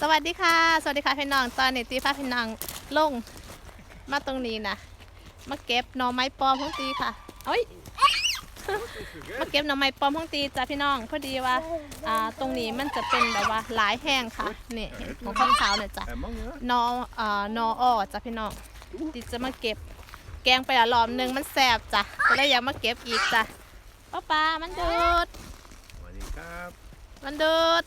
สวัสดีค่ะ สวัสดีค่ะพี่น้อง ตอนนี้ตีพาพี่น้องลงมาตรงนี้นะมาเก็บหน่อไม้ปลอมของตีค่ะเอ้ยมาเก็บหน่อไม้ปลอมของตีจ้าพี่น้องพอดีว่าอ่าตรงนี้มันจะเป็นแบบว่าหลายแห้งค่ะนี่เห็นของข้าวขาวเนี่ยจ้ะ Är många? นออ่านออ้อจ้ะพี่น้องติจะมาเก็บแกงไปละรอบหนึงมันแสบจ้ะก็เลยอยากมาเก็บอีกจ้ะป้าปลามันดูดสวัสดีครับ มันดูด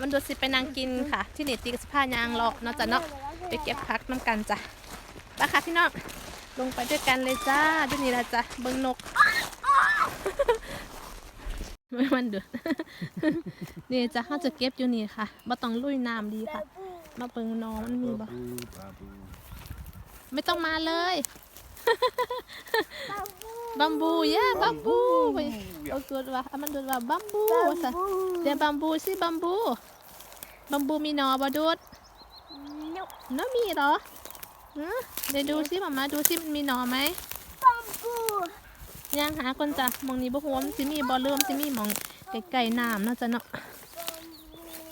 มันดูดสิไปนางกินค่ะ ที่นี่ตีกับสผ้ายางเลาะเนาะจ้ะเนาะไปเก็บพักน้ำกันจ้ะไปค่ะพี่น้องลงไปด้วยกันเลยจ้าดูนี่ละจ้ะเบิ้งนกไม่มันดูดนี่จ้ะเขาจะเก็บอยู่นี่ค่ะบ่ต้องลุยน้ำดีค่ะ มาเบิ้งนอมันมีบ่ไม่ต้องมาเลย บัมบูเย่บัมบูไปโอ้กูดว่าอะมันดูดว่าบัมบูสัเดี๋ยวบัมบูสิบัมบูบัมบูมีหนอบดูดน้อมีเหรอฮะเดี๋ยวดูสิมามาดูสิมันมีหนอไหมยังหาคนจ้ะหมองนี้บ่ฮู้ว่ามันสิมีบ่เริ่มสิมีหมองไก่ๆน้ำเนาะจ้ะเนาะ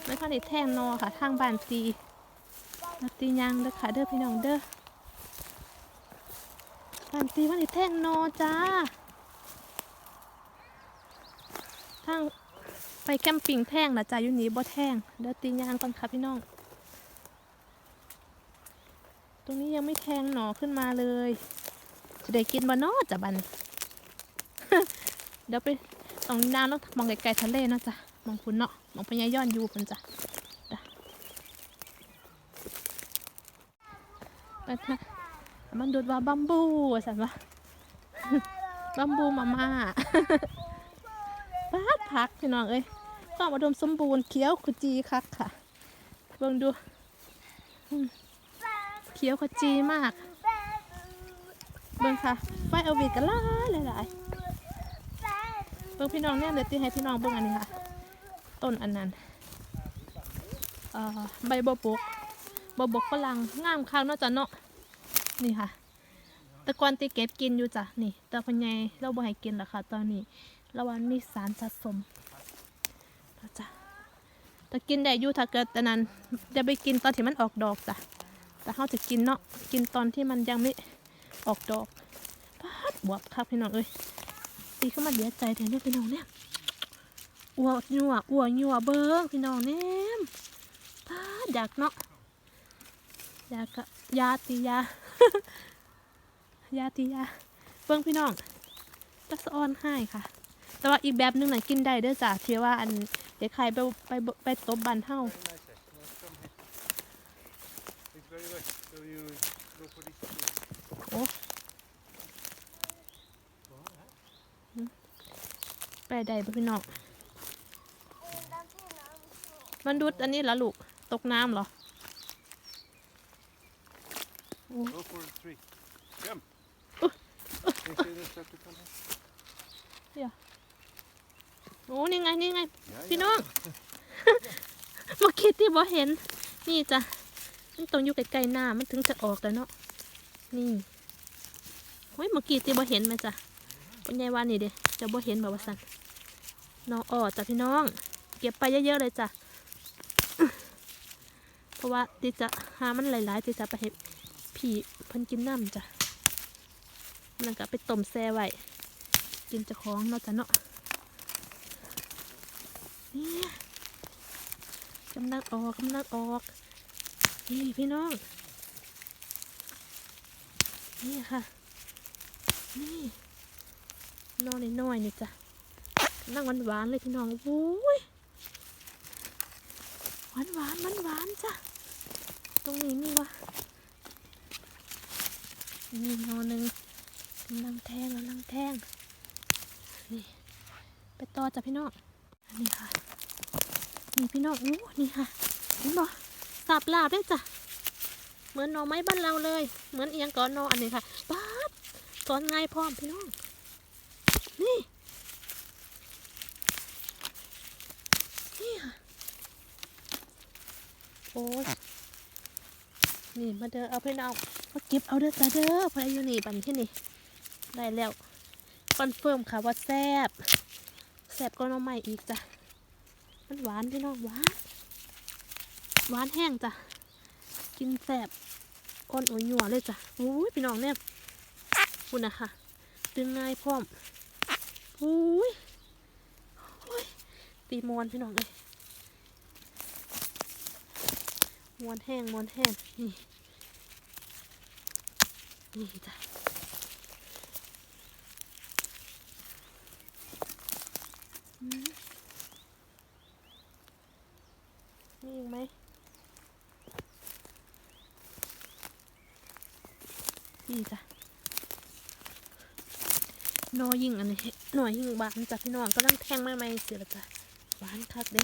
ไม่ค่อยได้แท่งหนอค่ะทางบ้านตีมาตียางเด้อค่ะเด้อพี่น้องเด้อ ปันตีวันนี้แท่งนอจ้า ทางไปแคมปิ้งแท่งนะจ้าอยู่นี้บ่แท่งเดี๋ยวตียางก่อนค่ะพี่น้อง ตรงนี้ยังไม่แทงหนอขึ้นมาเลยจะได้กินบ่นอจ้ะบันเดี๋ยวไปตรงน้ำแล้วมองไกลๆทะเลนะจ้ะมองคุณเนาะมองพญาย้อนอยู่คุณจ้ะจ้ะไปนะ มันดูดว่าบัมบูว่าสันวะบัมบูมาม่าปาดพักพี่น้องเอ้ยความอุดมสมบูรณ์เขียวขจีคักค่ะเบิ่งดูอืมเขียวขจีมาก เบิ่งค่ะ ไฟเอาวีดกันหลายหลายๆเบิ่งพี่น้องเนี่ยเดี๋ยวตีให้พี่น้องเบิ่งอันนี้ค่ะ ต้นอันนั้นเอ่อใบบกบกบบกฝรั่งงามคักเนาะจ้ะเนาะ นี่ค่ะต่ก่อนตีเก็บกินอยู่จ้ะ นี่ แต่พญายเราบ่ให้กินแล้วค่ะ ตอนนี้ราว่ามีสารสะสมแล้วจ้ะแต่กินได้อยู่ถ้าเกิดแต่นั้นจะไปกินตอนที่มันออกดอกจ้ะ แต่เขาจะกินเนาะ กินตอนที่มันยังไม่ออกดอกปาดบวบครับพี่น้องเอ้ยตีเข้ามาเดียใจแทนด้วยพี่น้องเนี่ยอ้วยัวอ้วยัวเบิ้งพี่น้องเนี่ยปาดอยากเนาะอยากะยาติยา ยาติยาเบิ่งพี่น้องจักสออนให้ค่ะ แต่ว่าอีกแบบหนึงน่ะกินได้เด้อจ้ะเที่ว่าอันเด็กใครไปไปไปตบบันเฮาโอ้ไปได้บ่พี่น้องมันดุดอันนี้เหรอลูก ตกน้ำเหรอ see the circle come here? โอ้นี่ไงนี่ไง Yeah, พี่ yeah. น้องเมื่อกี้ที่บอเห็น นี่จ้ะมันต้องอยู่ใกล้ๆหน้ามันถึงจะออกแล้วเนาะนี่เฮ้ยเมื่อกี้ที่บอเห็นไหมจ้ะเป็นไงว่านี่เด้จะบอเห็นแบบว่าสันน้องออจ้ะพี่น้อง เก็บไปเยอะๆเลยจ้ะเพราะว่าที่จะหามันหลายๆที่จะไปให้พี่เพิ่นกินน้ำจ้ะ มันก็ไปต้มแซ่ไว้กินจะของเนาะจ้ะเนาะนี่กำลังออกกำลังออก นี่พี่น้อง นี่ค่ะ นี่นอนน้อยๆนี่จ้ะนั่งหวานหวานๆเลยพี่น้องโอ้ยหวานหวานหวานหวานจ้ะ ตรงนี้มีวะนี่นอนหนึ่ง ลังแทงกำลังแทงนี่ไปต่อจ้ะพี่น้องนี่ค่ะนี่พี่น้องอู้นี่ค่ะเห็นบ่สับลาบได้จ้ะเหมือนหน่อไม้บ้านเราเลย เหมือนเอียงก่อนนออันนี้ค่ะป๊าดสอนง่ายพร้อมพี่น้อง นี่นี่ค่ะโอ้ยนี่มาเด้อเอาพี่น้องมาเก็บเอาเด้อจ้าเด้อพราะอายุนี่บันที่นี่ ได้แล้วคอนเฟิร์มค่ะว่าแซบแซบก็น้องใหม่อีกจ้ะมันหวานพี่น้องหวานหวานแห้งจ้ะกินแสบอ่อนโอยหยัวเลยจ้ะอุ้ยพี่น้องเนี่ยคุณนะคะดึงง่ายพร้อมอุ้ยโอ้ยตีมวนพี่น้องเลยมวนแห้งมวนแห้งนี่นี่จ้ะอืม มีอีกไหมนี่จ้ะนอยิงอันนี้หน่อยยิงบานจ้ะพี่น้องก็ต้องแทงไม่ไม่เสียละจ้ะหวานคักเด้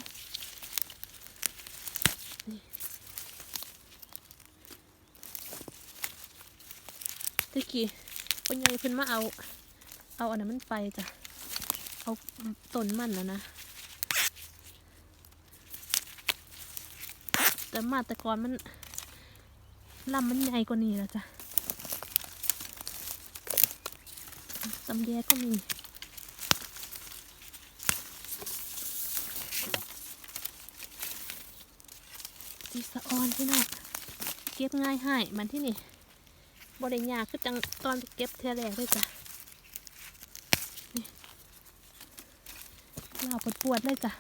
นี่ตะกี้คนใหญ่เพิ่นมาเอา เอาอันนั้นมันไปจ้ะ เอาต้นมันนะนะ แต่มาแต่ก่อนมันลำมันใหญ่กว่านี้แล้วจ้ะตำแยก็มีจีสะออนพี่น้องเก็บง่ายให้มันที่นี่บริยาคือจังตอนเก็บเทแรกเลยจ้ะนี่เราปวดปวดๆเลยจ้ะ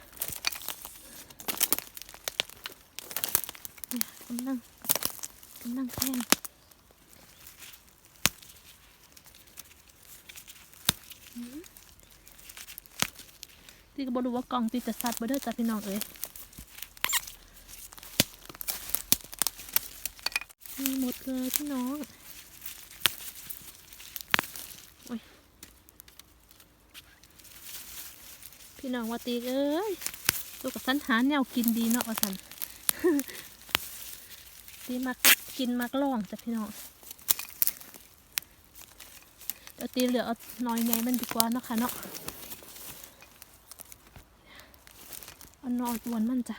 เนี่ยกำลังกำลังแทงที่ก็บรู้ว่ากล่องตีจะสัตว์บ่เด้อจ้ะพี่น้องเอ้ยมีหมดเลยพี่น้องโอ้ยพี่น้องว่าตีเอ้ยตัวกับสันหาแนวกินดีเนาะว่าสัน ตีมักกินมักล่องจ้ะพี่น้องเดี๋ยวตีเหลือเอาน้อยไงมันดีกว่าเนาะคะเนาะเอานอนอ้วนมันจ้ะ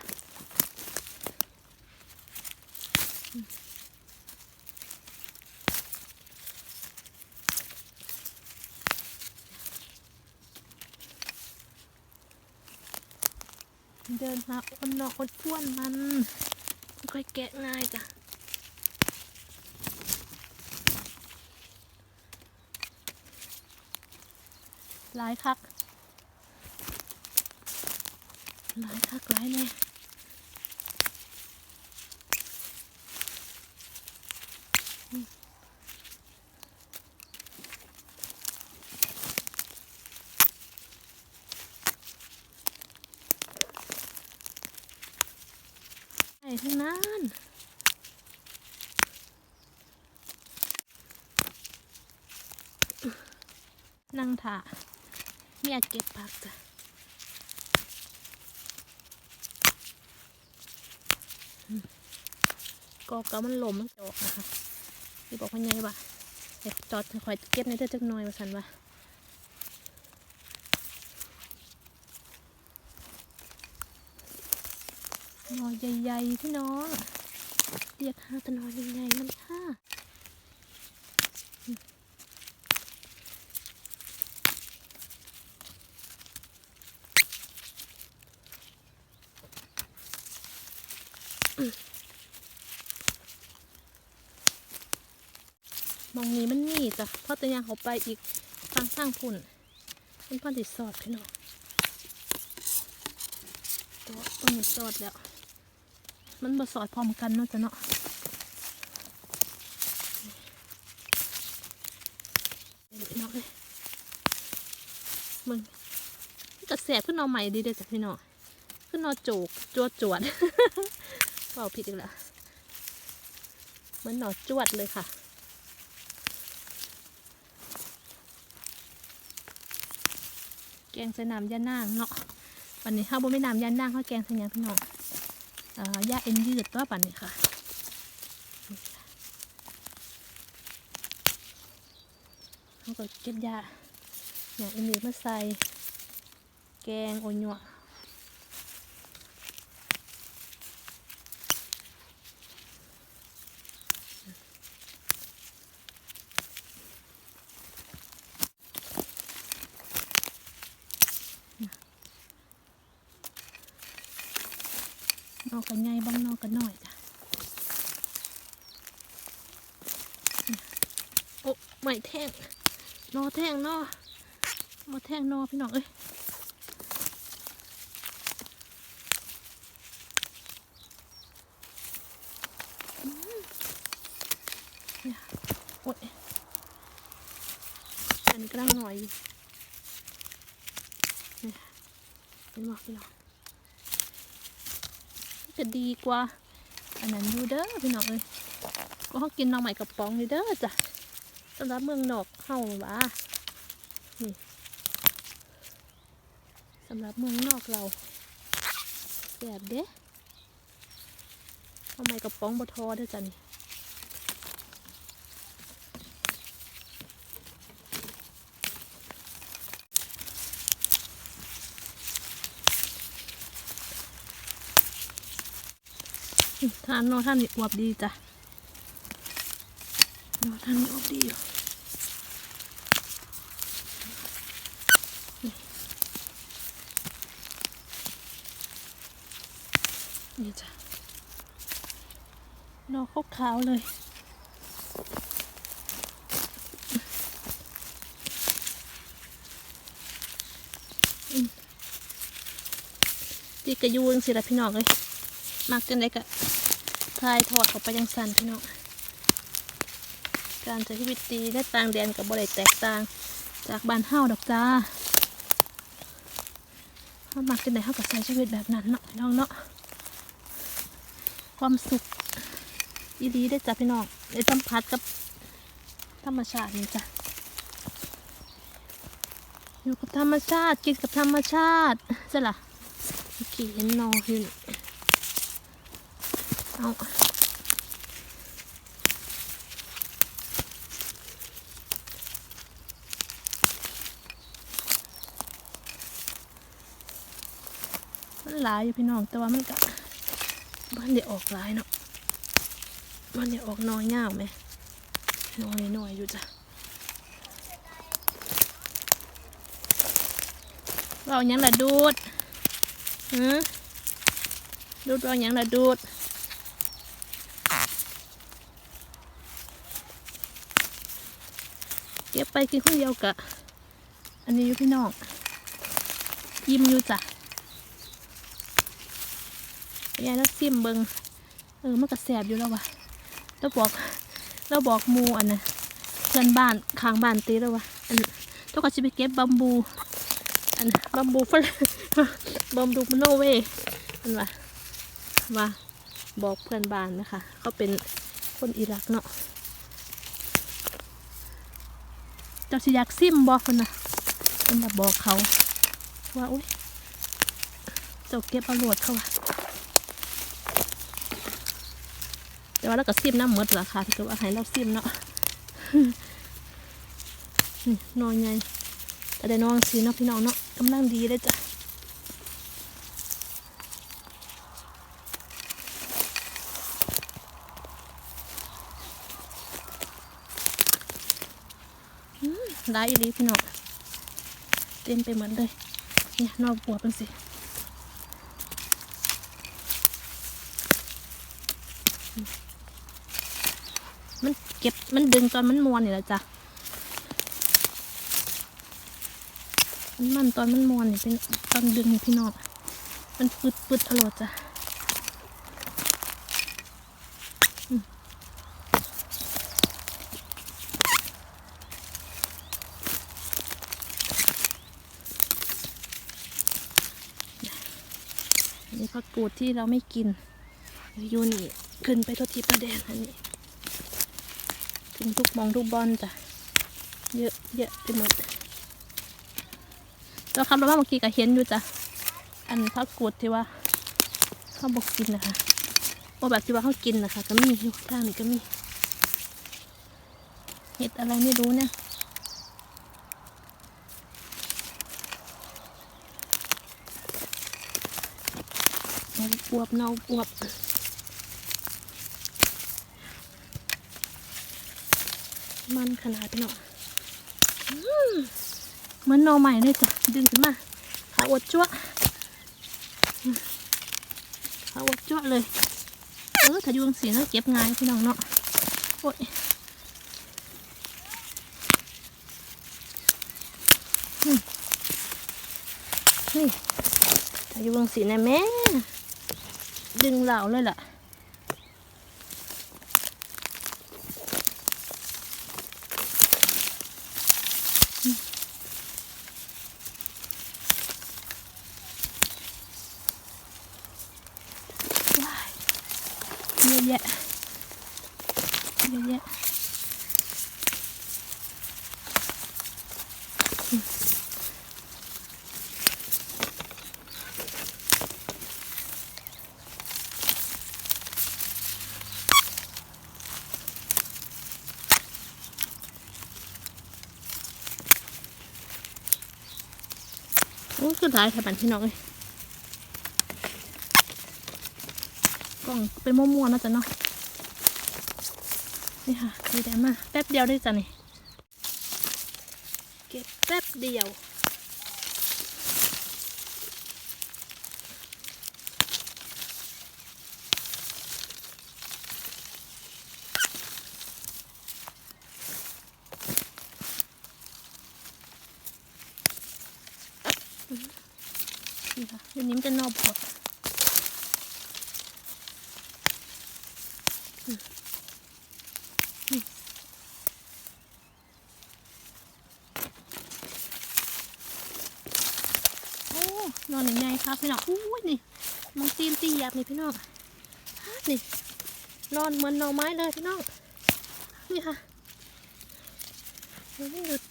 เดินมาอ้นนอกอ้นท้วนมันค่อยแกะง่ายจ้ะ หลายคักหลายคักหลายแน่อืมไอ้ทั้งนั้นนั่งถ่า เมียเก็บผักจ้ะกอกก็มันหลมมันจะออกนะคะที่บอกว่าไงวะเดี๋ยวจอดคอยเก็บในเด้อจักหน่อยว่าสันวะหนอใหญ่ๆพี่น้องเรียกหาตะนอใหญ่ๆมันค่ะอืมมองนี้มันมี จ้ะพราะแต่ยังเขาไปอีกทางสร้างพุ่นมันพันติดสอดพี่น้องตัวต้นนี้สอดแล้ว มันบ่สอดพร้อมกันเนาะจ้ะเนาะพี่น้องเลยมึงมันกระแสบขึ้นเอใหม่ดีเด้อจ้ะพี่น้องขึ้นเอโจกจวดจวดเปล่าผิดอีกแล้วมือนหนอจวดเลยค่ะ แกงใส่น้ำยานางเนาะวันนี้ข้าวบนไม่น้ำยานางข้าวแกงใส่ยังพี่น้องย่าเอ็นยืดตัวปันนี้ค่ะเขาก็เก็บยาอย่างเอ็นยืดมาใส่แกงโอญัวนอก อกกันใหญ่บางนอกกันน้อยจ้ะโอ้ไม่แท่งนอแท่งนอมาแท่งนอพี่น้องเอ้ยอืมเนี่ยโอ้ยอันนี้กำลังหน่อยอยู่นี่เห็นบอกพี่น้องจะดีกว่า อันนั้นอยู่เด้อพี่น้องเอ้ยก็เขากินน้องใหม่กับปองอยู่เด้อจ้ะ สำหรับเมืองนอกเฮาว่านี่สำหรับเมืองนอกเราแบบเด้หน้องใหม่กับป๋องบทอเด้อจ้ะนี่ทานนอท่านอวบดีจ้ะ นอท่านนี่อวบดีอยู่นี่จ้ะนอกขาวๆเลยตีกระยูงสิละพี่น้องเลยมักจังได้กะทายทอดออกไปยังสันพี่น้อง การใช้ชีวิตดีและต่างแดนกับบริแตกต่าง จากบ้านเฮาดอกจ้าเฮามักจังได้เฮาก็ใช้ชีวิตแบบนั้นเนาะพี่น้องเนาะความสุขอีดีได้จ้ะพี่น้องได้สัมผัสกับธรรมชาตินี่จ้ะอยู่กับธรรมชาติกินกับธรรมชาติใช่ล่ะเมื่อกี้เห็นนออยู่เอา มันหลายอยู่พี่น้องแต่ว่ามันก็บ้านเดี๋ยวออกหลายเนาะบ้านเดี๋ยวออกน้อยเงาไหมน้อยน้อยอยู่จ้ะเราหยังละดูดหือดูดเราหยังละดูดเก็บไปกินคนเดียวกะ อันนี้อยู่พี่น้องยิ้มอยู่จ้ะ ยายแล้วซิมเบิงเออมันก็แสบอยู่แล้ววะแล้วบอกแล้วบอกมูอันน่ะเพื่อนบ้านข้างบ้านตีแล้ววะอันต้องก็จะไปเก็บบัมบูอันน่ะบัมบูฝรั่งบัมบูมโนเวอันว่าว่าบอกเพื่อนบ้านนะคะเขาเป็นคนอิรักเนาะเจ้าสิอยากซิมบอกคนน่ะคนน่ะบอกเขาว่าอุ้ยเจ้าเก็บเอาหลดเขาว่ะ แต่ว่าเราก็ซิมน้ำหมดราคาที่เกิดว่าให้เราซิมเนาะนี่นอนไงแต่ได้นอนสีเนาะพี่น้องเนาะกำลังดีเลยจ้ะอืมร้ายอีลีพี่น้องเต็มไปหมดเลยเนี่ยนอกบัวเป็นสิ มัน เก็บมันดึงตอนมันมวนนี่แหละจ้ะมันมันตอนมันมวนนี่เป็นตอนดึงนี่พี่น้องมันปึดปึดอร่อยจ้ะอันนี้ผักกูดที่เราไม่กินยูนี่ขึ้นไปทดทีประเด็นอันนี้ ถึงทุกมองทุกบอลจ้ะ เยอะเยอะไปหมดแล้วครับเราว่าเมื่อกี้ก็เห็นอยู่จ้ะ อันพักกูดที่ว่าเขาบอกกินนะคะว่าแบบที่ว่าเขากินนะคะ ก็มีอยู่างนี้ก็มี เห็ดอะไรไม่รู้เนี่ยเนาอวบเนาอวบ มันขนาดเนาะเหมือนนอใหม่เลยจ้ะดึงขึ้นมาขาอวดจั่วอืมเอาวัดจ้วเลยเออถ้ายู่จังสีแล้วเก็บง่ายพี่น้องเนาะโอ้ยอืมนี่ถ้ายู่จังสีนะแม่ดึงเหล่าเลยล่ะ ว้ายเยอะแยะเยอะแยะอืมโอ้ คือหลายแถวบ้านพี่น้องเลยกล่องเป็นม่วๆนะจ๊ะเนาะนี่ค่ะดีแต้มากแป๊บเดียวได้จ้ะนี่เก็บแป๊บเดียว นี่ค่ะเดี๋ยวนี้มันจะนอกพอโอ้นอนใหญ่ๆครับพี่น้องอู้ยนี่มองตีนตีหยับนี่พี่น้องนี่นอนเหมือนหน่อไม้เลยพี่น้องนี่ค่ะมันหยุด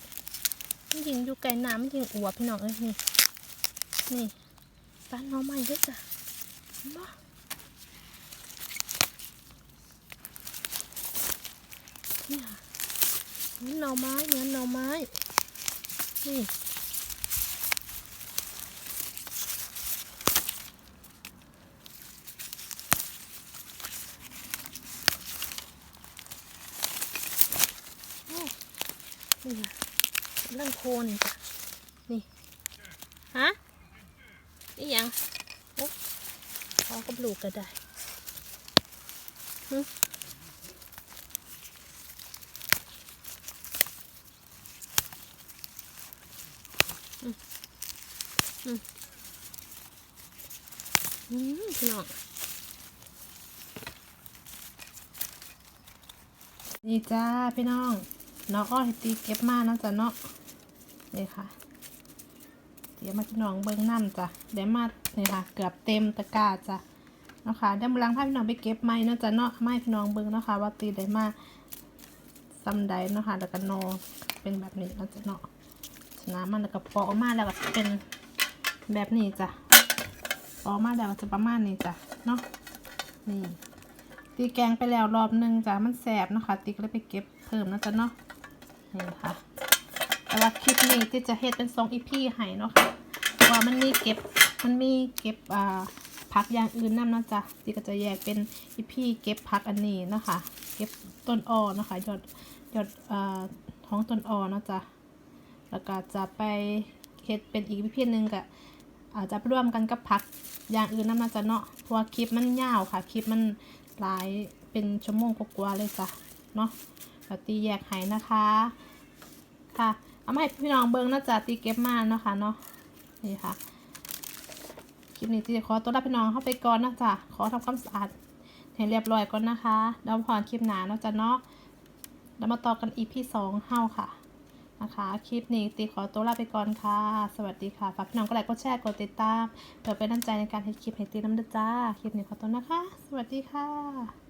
มันยิงอยู่ไกลน้ำมันยิงอวบพี่น้องเอ้ยนี่ นี่ปลาหน่อไม้ด้วยจ้ะเห็นบ่ยนี่หน่อไม้เหมือนหน่อไม้ นี่โอ้นี่ค่ะกำลังโคนจ้ะ นี่ ฮะ นี่ยัง โอ้พอกับ ลูกก็ได้หึอืมอืมอืมพี่น้องนี่จ้าพี่น้องน้องอ้อยตีเก็บมานาะจ้ะเนาะนี่ค่ะ เดี๋ยวมาพี่น้องเบิ้งน้ำจ้ะเดี๋ยวมาเนี่ค่ะ เกือบเต็มตะกร้าจ้ะ นะคะเดี๋ยวมาลังพาพี่น้องไปเก็บไม้นาะจ้ะเนาะไม้พี่น้องเบิ้งนะคะ ว่าตีได้มาซ้ำใดนะคะแล้วก็นอเป็นแบบนี้นาะจ้ะเนาะชนะมันแล้วก็ปอกออกมาแล้วก็เป็นแบบนี้จ้ะปอกออกมาแล้วก็จะประมาณนี้จ้ะเนาะนี่ตีแกงไปแล้วรอบหนึ่งจ้ะมันแสบนะคะตีก็เลยไปเก็บเพิ่มนะจ๊ะเนาะนี่ค่ะแต่ว่าคลิปนี้ที่จะเฮ็ดเป็นทรงอีพีให้เนาะค่ะเพราะว่ามันมีเก็บมันมีเก็บอ่า ผักอย่างอื่นนํนะจ๊ะตีก็จะแยกเป็นอีพีเก็บผักอันนี้นะคะ เก็บต้นอ้อนะคะยอดยอดอ่าท้องต้นอ้อนาะจ๊ะแล้วก็จะไปเฮ็ดเป็นอีกอีพีหนึ่งกับอาจจะร่วมกันกับพักอย่างอื่นนั่นะจ๊ะเนาะเพราะคลิปมันยาวค่ะคลิปมันหลายเป็นชั่วโมงกว่าๆเลยจ้ะเนาะแล้วตีแยกให้นะคะค่ะเอามาให้พี่น้องเบิ้งนะจ๊ะตีเก็บมาเนาะค่ะเนาะนี่ค่ะ ลิปนี้ตีขอตัวรับพี่น้องเข้าไปก่อนนะจ๊ะขอทำความสะอาดให้เรียบร้อยก่อนนะคะแล้วพอคลิปหนาเนาะจ๊ะเนาะแล้วมาต่อกันอีพีสองเฮ้าค่ะนะคะคลิปนี้ตีขอตัวลาไปก่อนค่ะ สวัสดีค่ะฝากพี่น้องก็ไลค์กดแชร์กดติดตามเพื่อเป็นน้ำใจในการให้คลิปให้ตีน้ำเด้อจ้า คลิปนี้ขอตัวนะคะ สวัสดีค่ะ